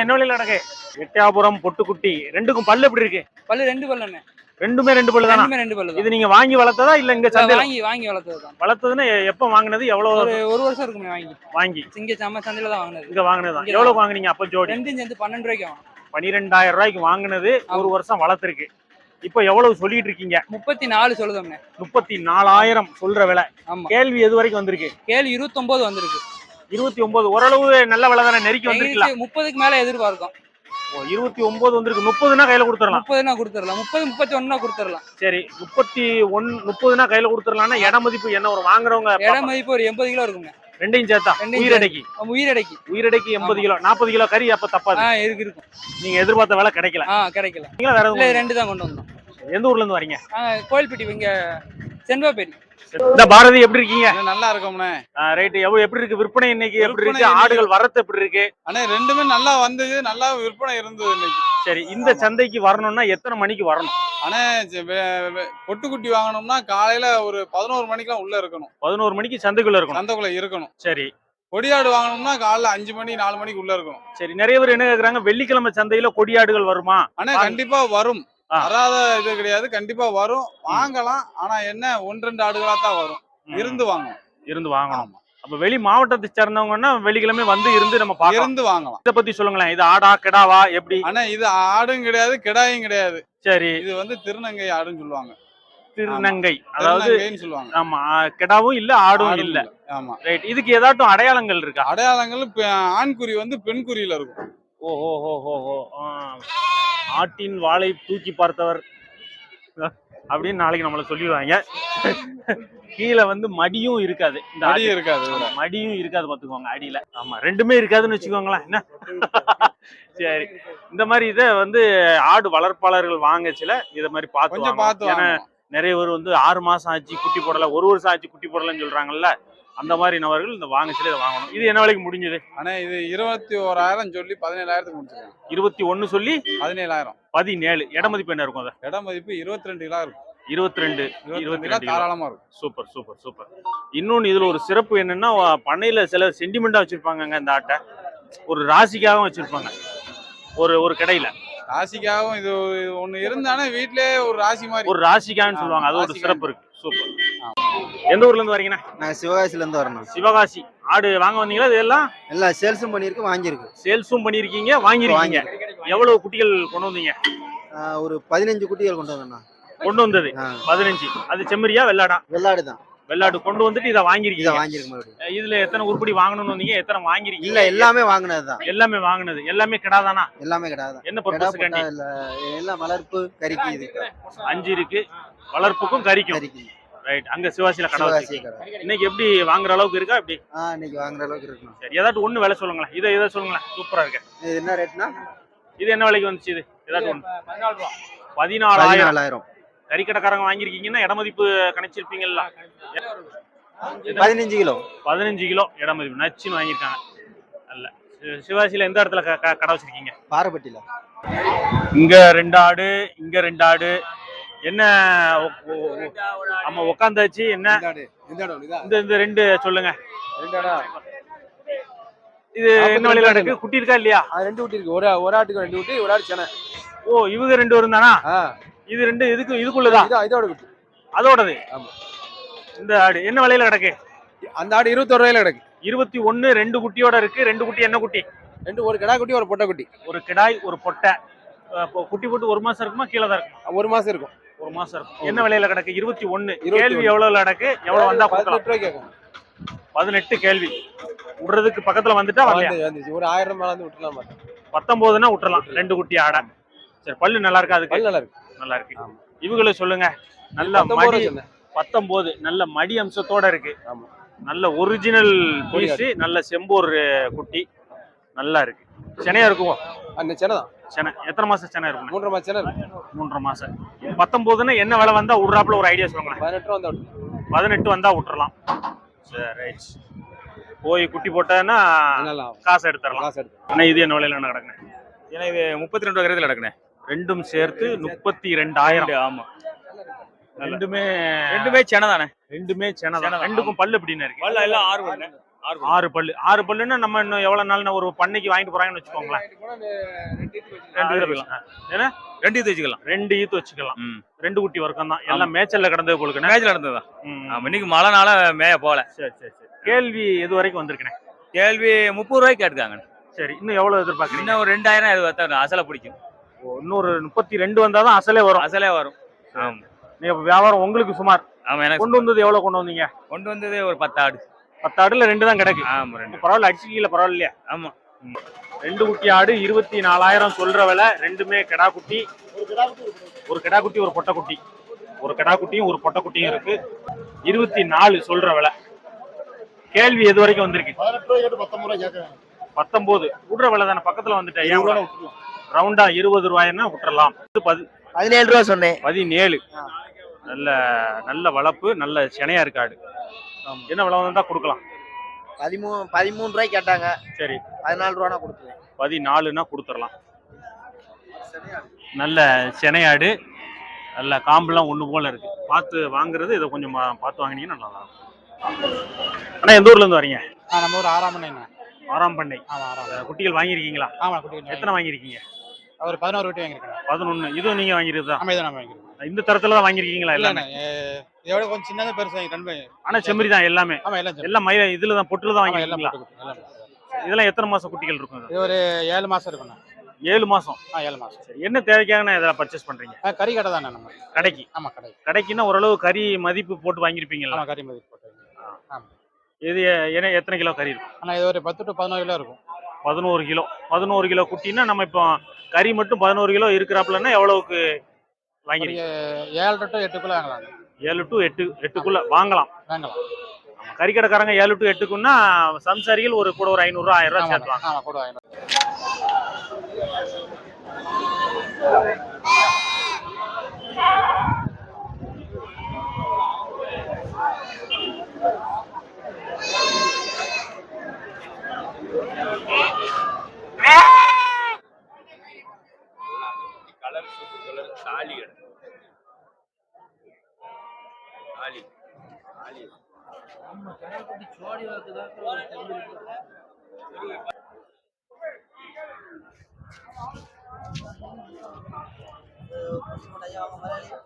என்ன வழியில நடக்கு? எட்டயாபுரம் பொட்டுக்குட்டி ரெண்டுக்கும் பல்லு எப்படி இருக்கு? பல்லு ரெண்டு பல்லு அண்ணே ரெண்டுமே ரெண்டு பல்லு தானா ரெண்டு பல்லு இது நீங்க வாங்கி வளர்த்ததா இல்ல இங்க சந்தையில வாங்கி வாங்கி வளர்த்தது தான் வளர்த்ததுன்னா எப்ப வாங்குனது? எவ்வளவு ஒரு ஒரு வருஷம் இருக்குமே வாங்கி. வாங்கி. இங்க சம்ம சந்தையில தான் வாங்கினது. இங்க வாங்குனதுதான் இங்க எவ்வளவு வாங்குனீங்க அப்ப ஜோடி? ரெண்டும் சேர்ந்து பன்னெண்டு ரூபாய்க்கு பனிரெண்டாயிரம் ரூபாய்க்கு வாங்குனது. ஒரு வருஷம் வளர்த்துருக்கு. இப்போ எவ்வளவு சொல்லிட்டு இருக்கீங்க? முப்பத்தி நாலு சொல்லுதோம்ண்ணே. முப்பத்தி நாலாயிரம் சொல்ற விலை. கேள்வி எது வரைக்கும் வந்திருக்கு? கேள்வி இருபத்தொன்பது வந்திருக்கு. இருபத்தி ஒன்பது ஓரளவு நல்ல விலை தானே நெருக்கி வந்திருக்குல்ல எங்களுக்கு முப்பதுக்கு மேல எதிர்பார்க்கும். இருபத்தி ஒன்பது வந்திருக்கு. முப்பதுனா கையில கொடுத்துடலாம். முப்பதுனா கொடுத்துடலாம். முப்பது முப்பத்தி ஒண்ணுனா கொடுத்துடலாம். சரி முப்பத்தி ஒன் முப்பதுனா கையில கொடுத்துடலாம்னா இட மதிப்பு என்ன? ஒரு வாங்குறவங்க இட. மதிப்பு ஒரு எண்பது கிலோ இருக்குங்க. ரெண்டையும் சேர்த்தா? உயிரடைக்கு. உயிரடைக்கு. உயிரடைக்கு எண்பது கிலோ. நாற்பது கிலோ கறி அப்ப தப்பாது. ஆ இருக்கு இருக்கும் நீங்க எதிர்பார்த்த விலை கிடைக்கல. கிடைக்கல. வேற ரெண்டு தான் கொண்டு வந்தோம். எந்த ஊர்ல இருந்து வரீங்க? கோயில்பட்டி இங்க செண்பப்பேரி இந்த பாரதி எப்படி இருக்கீங்க? நல்லா இருக்கோம்ண்ணே ரைட் எவ்வளவு எப்படி இருக்கு விற்பனை இன்னைக்கு? எப்படி இருக்கு? ஆடுகள் வரத்து எப்படி இருக்கு? அண்ணே ரெண்டுமே நல்லா வந்தது. நல்லா விற்பனை இருந்தது இன்னைக்கு. சரி இந்த சந்தைக்கு வரணும்னா எத்தனை மணிக்கு வரணும்? வே- பொட்டுக்குட்டி வாங்கணும்னா காலையில ஒரு பதினோரு மணிக்கெல்லாம் உள்ள இருக்கணும். பதினோரு மணிக்கு சந்தைக்குள்ள இருக்கணும். சந்தைக்குள்ள இருக்கணும். சரி. கொடியாடு வாங்கணும்னா காலைல அஞ்சு மணி நாலு மணிக்கு உள்ள இருக்கணும். சரி நிறைய பேர் என்ன கேக்குறாங்க? வெள்ளிக்கிழமை சந்தையில கொடியாடுகள் வருமா? அண்ணே வாங்க. கண்டிப்பா வரும். வராத இது கிடையாது. கண்டிப்பா வரும். வாங்கலாம். ஆனா என்ன? ஒன்று ரெண்டு ஆடுகளா தான் வரும். இருந்து வாங்கணும். இருந்து வாங்கணும். அப்ப வெளி மாவட்டத்தை சேர்ந்தவங்கன்னா வெள்ளிக்கிழமை வந்து இருந்து நம்ம பார்க்கலாம். இருந்து வாங்கலாம். இத பத்தி சொல்லுங்களேன். இது ஆடா கிடாவா எப்படி? அண்ணா இது ஆடும் கிடையாது கிடாயும் கிடையாது. சரி. இது வந்து திருநங்கை ஆடுன்னு சொல்லுவாங்க. திருநங்கை. அதாவது சொல்லுவாங்க. ஆமா. கிடாவும் இல்ல ஆடும் இல்ல. ஆமா. ரைட். இதுக்கு ஏதாட்டும் அடையாளங்கள் இருக்கா? அடையாளங்கள் பெ- ஆண் குறி வந்து பெண் குறியில இருக்கும். ஓ ஓ ஓ ஓ. ஆட்டின் வாளை தூக்கி பார்த்தவர். அப்படின்னு நாளைக்கு நம்மள சொல்லிடுவாங்க. கீழே வந்து மடியும் இருக்காது. இந்த அடி இருக்காது. மடியும் இருக்காது பாத்துக்கோங்க அடியில. ஆமா ரெண்டுமே இருக்காதுன்னு வச்சுக்கோங்களேன். என்ன? சரி. இந்த மாதிரி இதை வந்து ஆடு வளர்ப்பாளர்கள் வாங்கச்சுல இத மாதிரி பார்த்து ஏன்னா நிறைய பேர் வந்து ஆறு மாசம் ஆச்சு குட்டி போடல ஒரு வருஷம் ஆச்சு குட்டி போடலன்னு சொல்றாங்கல்ல. அந்த மாதிரி நபர்கள் இந்த வாங்கச்சுல இதை வாங்கணும். இது என்ன விலைக்கு முடிஞ்சது? ஆனா இது இருபத்தி ஓராயிரம் சொல்லி பதினேழாயிரத்துக்கு முடிச்சிருக்காங்க இருபத்தி ஒன்னு சொல்லி பதினேழாயிரம். பதினேழு. இட மதிப்பு என்ன இருக்கும் அது இட மதிப்பு இருபத்தி ரெண்டு கிலோ இருக்கும். இருபத்தி ரெண்டு இருபத்தி ரெண்டு தாராளமா இருக்கும். Super super super. இன்னொன்னு இதுல ஒரு சிறப்பு என்னன்னா பண்ணையில சில சென்டிமெண்டா வச்சிருப்பாங்கங்க இந்த ஆட்டை. ஒரு ராசிக்காகவும் வச்சிருப்பாங்க. ஒரு ஒரு கடையில. ராசிக்காகவும் இது ஒண்ணு இருந்தானே வீட்லயே ஒரு ராசி மாதிரி. ஒரு ராசிக்கான்னு சொல்லுவாங்க. அது ஒரு. சிறப்பு இருக்கு. சூப்பர். எந்த ஊர்ல இருந்து வரீங்கண்ணா? நாங்கள் சிவகாசிலேருந்து வரணும் சிவகாசி. ஆடு வாங்க வந்தீங்களா? இதெல்லாம் எல்லாம்? சேல்ஸும் பண்ணியிருக்கு வாங்கியிருக்கு. சேல்ஸும் பண்ணிருக்கீங்க வாங்கிருக்கீங்க எவ்வளவு குட்டிகள் கொண்டு வந்தீங்க? ஆஹ் ஒரு பதினஞ்சு குட்டிகள் கொண்டு வந்தோண்ணா. கொண்டு வந்தது? பதினஞ்சு. அது செம்மறியா வெள்ளாடா? வெள்ளாடு தான். வெள்ளாடு கொண்டு வந்துட்டு இதை இதை வாங்கிருக்கீங்க மறுபடியும். இதுல எத்தனை உருப்படி வாங்கணும்னு வந்தீங்க? எத்தனை வாங்கிருக்கீங்க இல்லை எல்லாமே வாங்கினது தான். எல்லாமே வாங்கினது. எல்லாமே கிடாதானா? எல்லாமே கிடையாது என்ன பர்பஸ் எல்லாம் வளர்ப்பு கறிக்கு இது. அஞ்சு இருக்கு. வளர்ப்புக்கும் கறிக்கும். கறிக்கு ரைட் அங்க சிவாசியில கடை வச்சிருக்கீங்க. கடை. இன்னைக்கு எப்படி வாங்குற அளவுக்கு இருக்கா எப்படி? ஆ இன்னைக்கு வாங்குற அளவுக்கு இருக்கணும். சரி ஏதாட்டும் ஒண்ணு விலை சொல்லுங்களேன். இதை இதை சொல்லுங்களேன். சூப்பரா இருக்கு. இது என்ன ரேட்னா? இது என்ன விலைக்கு வந்துச்சு இது? ஏதாட்டும் ஒண்ணு. பதினாலாயிரம். பதினாலாயிரம். கறிக்கடைக்காரங்க வாங்கியிருக்கீங்கன்னா இட மதிப்பு கணிச்சிருப்பீங்கல்ல பதினஞ்சு கிலோ. பதினஞ்சு கிலோ இட மதிப்பு நச்சுன்னு வாங்கியிருக்காங்க. அல்ல. சி- சிவாசியில எந்த இடத்துல க- க- கடை வச்சிருக்கீங்க? பாறைப்பட்டியில் இங்க ரெண்டு ஆடு இங்க ரெண்டு ஆடு என்ன ஆமா உக்காந்தாச்சு என்ன? இந்த இந்த ரெண்டு சொல்லுங்க. இது என்ன விலையில இருக்கு குட்டி இருக்கா இல்லையா? ரெண்டு குட்டி இருக்கு. ஒரு ஒரு ஆட்டுக்கு ரெண்டு குட்டி ஒரு ஆடு சென. ஓ இவங்க ரெண்டு வரும் தானா இது ரெண்டு இதுக்கு இதுக்குள்ளதா? இதோட குட்டி. அதோடது. இந்த ஆடு என்ன விலையில கிடக்கு? அந்த ஆடு இருபத்தொரு ரூபாயில கிடக்கு. இருபத்தி ஒண்ணு ரெண்டு குட்டியோட இருக்கு. ரெண்டு குட்டி என்ன குட்டி? ரெண்டு ஒரு கிடா குட்டி ஒரு பொட்டை குட்டி. ஒரு கிடாய் ஒரு பொட்டை. குட்டி போட்டு ஒரு மாசம் இருக்குமா? கீழே தான் இருக்கும்? ஒரு மாசம் இருக்கும். ஒரு மாசம் இருக்கும். என்ன விலையில கிடக்கு? இருபத்தி ஒண்ணு. இருபத்தி கேள்வி. எவ்வளவு கிடக்கு? எவ்வளவு வந்தா கொடுக்கலாம். பதினெட்டு கேள்வி. விடுறதுக்கு பக்கத்துல வந்துட்டா ஒரு ஆயிரம் மேல வந்து விட்டுலாம் மாட்டேன் பத்தொன்பதுன்னா விட்டுறலாம் ரெண்டு குட்டி ஆடை. சரி பல்லு நல்லா இருக்கா அதுக்கு? நல்லா இருக்கு. நல்லா இருக்கு. ஆமா. இவங்களை சொல்லுங்க. நல்ல மடி பத்தொன்பது. நல்ல மடி அம்சத்தோட இருக்கு. ஆமா. நல்ல ஒரிஜினல். பீஸ் நல்ல செம்போர் குட்டி. நல்லா இருக்கு. செனையா இருக்குமோ? அந்த சென தான். செனை எத்தனை மாசம் செனை இருக்கும்? மூன்றரை மாசம் சென இருக்கு. மூன்றரை மாசம். பத்தொன்பதுன்னா என்ன விலை வந்தா விடுறாப்புல ஒரு ஐடியா சொல்லுங்களேன். பதினெட்டு வந்து பதினெட்டு வந்தா விட்டுறலாம். சரி ரைட் போய் குட்டி போட்டேன்னா நல்லா காசு எடுத்துடலாம். காசு எடுத்து ஆனா இது என்ன விலையில நடக்குனேன் ஏன்னா இது முப்பத்தி ரெண்டு வகையில் நடக்குண்ணே. ரெண்டும் சேர்த்து முப்பத்தி ரெண்டாயிரம் ஆமா. ரெண்டுமே ரெண்டுமே சென்னை தானே? ரெண்டுமே செனை செனை தான் தான். ரெண்டுக்கும் பல்லு எப்படின்னு இருக்கு. பல்ல எல்லாம் ஆறு ஒண்ணு ஆறு பல்லு. ஆறு பல்லுன்னா நம்ம இன்னும் எவ்வளவு நாள் ஒரு பண்ணைக்கு வாங்கிட்டு போறாங்கன்னு வச்சுக்கோங்களேன். ரெண்டு ஏன்னா? ரெண்டு இது வச்சுக்கலாம். ரெண்டு ஈத்து வச்சுக்கலாம். ரெண்டு குட்டி வர்க்கம் தான். எல்லாம் மேய்ச்சல்ல கிடந்தது போலுக்கு மேட்ச்ல நடந்ததுதான் ஆமா இன்னைக்கு மழைனால மேய போகல சரி சரி சரி. கேள்வி எது வரைக்கும் வந்திருக்கேன் கேள்வி முப்பது ரூபாய்க்கு கேட்டுக்காங்க சரி இன்னும் எவ்வளவு எதிர்பார்க்குறீங்க? இன்னும் ஒரு ரெண்டாயிரம் இது வத்தா அசலை பிடிக்கும். இன்னொரு முப்பத்தி ரெண்டு வந்தாதான் அசலே வரும். அசலே வரும். ஆமா. நீங்க வியாபாரம் உங்களுக்கு சுமார். ஆமா எனக்கு கொண்டு வந்தது எவ்வளவு கொண்டு வந்தீங்க? கொண்டு வந்தது ஒரு பத்து ஆடு பத்து ஆடுல ரெண்டு தான் கிடக்கு. ஆமா ரெண்டு. பரவாயில்ல அடிச்சுக்கல பரவாயில்லையா ஆமா. ரெண்டு குட்டி ஆடு இருபத்தி நாலாயிரம் சொல்ற விலை ரெண்டுமே கிடா குட்டி. ஒரு கிடா குட்டி ஒரு பொட்டை குட்டி. ஒரு கிடா குட்டியும் ஒரு பொட்டை குட்டியும் இருக்கு. இருபத்தி நாலு சொல்ற விலை. கேள்வி எது வரைக்கும் வந்திருக்கு? பத்தொன்பது விடுற விலை தானே பக்கத்துல வந்துட்டேன் ரவுண்டா இருபது ரூபாய்னா விட்டுறலாம். பதினேழு ரூபா சொன்னேன். பதினேழு. நல்ல நல்ல வளர்ப்பு நல்ல சினையா இருக்காடு என்ன விலை வந்தா கொடுக்கலாம். பதிமூணு பதிமூணு ரூபாய் கேட்டாங்க. சரி. பதினாலு ரூபா கொடுத்துருவேன். பதினாலுனா கொடுத்துடலாம். நல்ல சினையாடு நல்ல காம்பெல்லாம் ஒன்று போல இருக்கு. பார்த்து வாங்குறது இதை கொஞ்சம் பார்த்து வாங்கினீங்கன்னா நல்லா இருக்கும் அண்ணா எந்த ஊர்ல இருந்து வரீங்க? ஆ நம்ம ஒரு ஆறாம் மணி ஆறாம் பண்ணை ஆமா. ஆறாம் குட்டிகள் வாங்கியிருக்கீங்களா? ஆமா குட்டி எத்தனை வாங்கியிருக்கீங்க? ஒரு பதினோரு குட்டி வாங்கியிருக்கேன் பதினொன்று இதுவும் நீங்க வாங்கிருக்கா ஆமா இதை நம்ம வாங்கியிருக்கோம். இந்த தரத்துல தான் வாங்கியிருக்கீங்களா எல்லாமே? இதோட கொஞ்சம் சின்னதா பெருசு வாங்கி கண் பை- ஆனா செம்மறி தான் எல்லாமே. ஆமா எல்லாம். எல்லாம் மயில இதுல தான் பொட்டுல தான் வாங்கிருக்கீங்களா. இதெல்லாம் எத்தனை மாசம் குட்டிகள் இருக்கும் இது? ஒரு ஏழு மாசம் இருக்குண்ணா. ஏழு மாசம்? ஆ ஏழு மாசம். சரி என்ன தேவைக்காக இதெல்லாம் பர்ச்சேஸ் பண்றீங்க? கறி கடை தானே நம்ம. கடைக்கு? ஆமா கடை கடைக்குன்னா ஓரளவு கறி மதிப்பு போட்டு வாங்கியிருப்பீங்களா? ஆமா கறி மதிப்பு போட்டு ஆமா. இது என்ன எத்தனை கிலோ கறி இருக்கும்? ஆனா இது ஒரு பத்து டு பதினோரு கிலோ இருக்கும். பதினோரு கிலோ. பதினோரு கிலோ குட்டின்னா நம்ம இப்போ கறி மட்டும் பதினோரு கிலோ இருக்கிறாப்புலன்னா எவ்வளவுக்கு வாங்கிருக்கீங்க ஏழு டு எட்டுக்குள்ள வாங்கலாம் ஏழு டு எட்டு எட்டுக்குள்ள வாங்கலாம். வாங்கலாம். கறி கடைக்காரங்க ஏழு டு எட்டுக்குன்னா சம்சாரிகள் ஒரு கூட ஒரு ஐநூறுரூவா ஆயிரம் ரூபா ஆமா சேர்த்துவாங்க. கூட வாங்கலாம்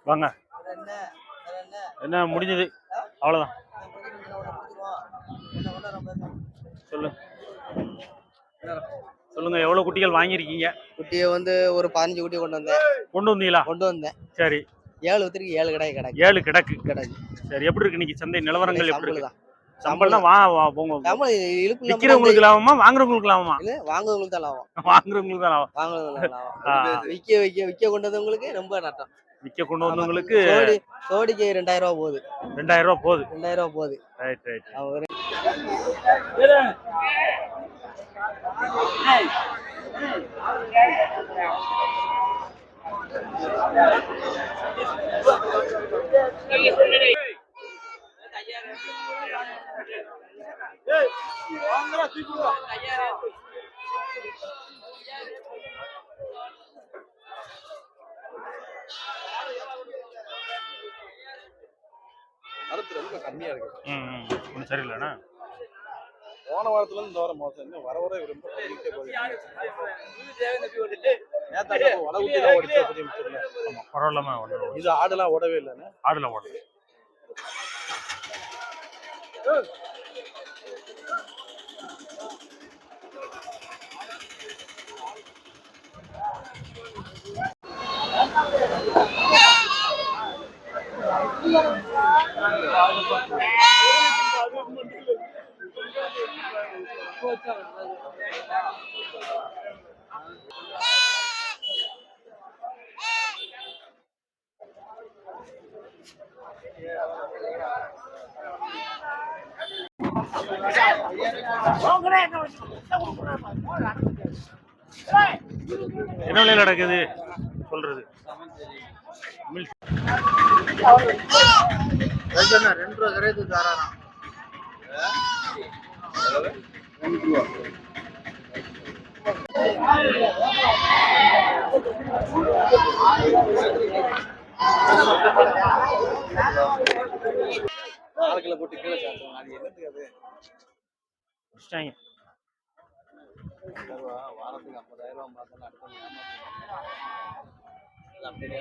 வாங்க. என்ன முடிஞ்சது? அவ்வளோதான் சொல்லு. சொல்லுங்க எவ்வளவு குட்டிகள் வாங்கியிருக்கீங்க? குட்டியை வந்து ஒரு பதினஞ்சு குட்டி கொண்டு வந்தேன். கொண்டு வந்தீங்களா? கொண்டு வந்தேன். சரி. ஏழு வித்திரிக்கு ஏழு கடை கிடக்கு. ஏழு கிடக்கு. கிடக்கு. சரி எப்படி இருக்கு இன்னைக்கு சந்தை? நிலவரங்கள் எப்படி சம்பளம் இருக்கு? தான் சம்பளம் வா வா சம்பளம் இழுப்பு இல்லாம விக்கிறவங்களுக்கு லாபமா வாங்குறவங்களுக்கு லாபமா? இல்ல வாங்குறவங்களுக்கு தான் லாபம். வாங்குறவங்களுக்கு தான் லாபம். வாங்குறவங்களுக்கு தான். லாபம். விக்க விக்க விக்க கொண்டு வந்தவங்களுக்கு ரொம்ப நட்டம். விற்க கொண்டு வந்தவங்களுக்கு சோடி சோடிக்கு ரெண்டாயிரம் ரூபா போகுது. ரெண்டாயிரம் ரூபாய் போகுது. ரெண்டாயிரம் ரூபா போகுது. ரைட் ரைட் அவங்க வரத்து ரொம்ப கம்மியா இருக்கு ம் ம். சரியில்லைண்ணா போன வாரத்துல இருந்து இந்த வாரம் மோசம். இன்னும் வர வர ரொம்ப ஊட்டி தான் ஓடிச்சு ஆமா பரவாயில்லாம ஒன்றும் இது ஆடுலாம் ஓடவே இல்லைன்னு ஆடுல ஓடுது என்ன நடக்குது? சொல்றது. ரெண்டு ரூபா கரையத்து தராராம். ஆளுக்களை போட்டு கீழே சாப்பிடுவாங்க அது என்னத்துக்கு அது? முடிச்சிட்டாங்க. வாரத்துக்கு ஐம்பதாயிரம் ரூபா அப்படியே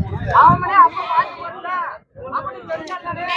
அவனே அப்ப பாத்து போட்டுல அப்படின்னு தெரிஞ்சாலே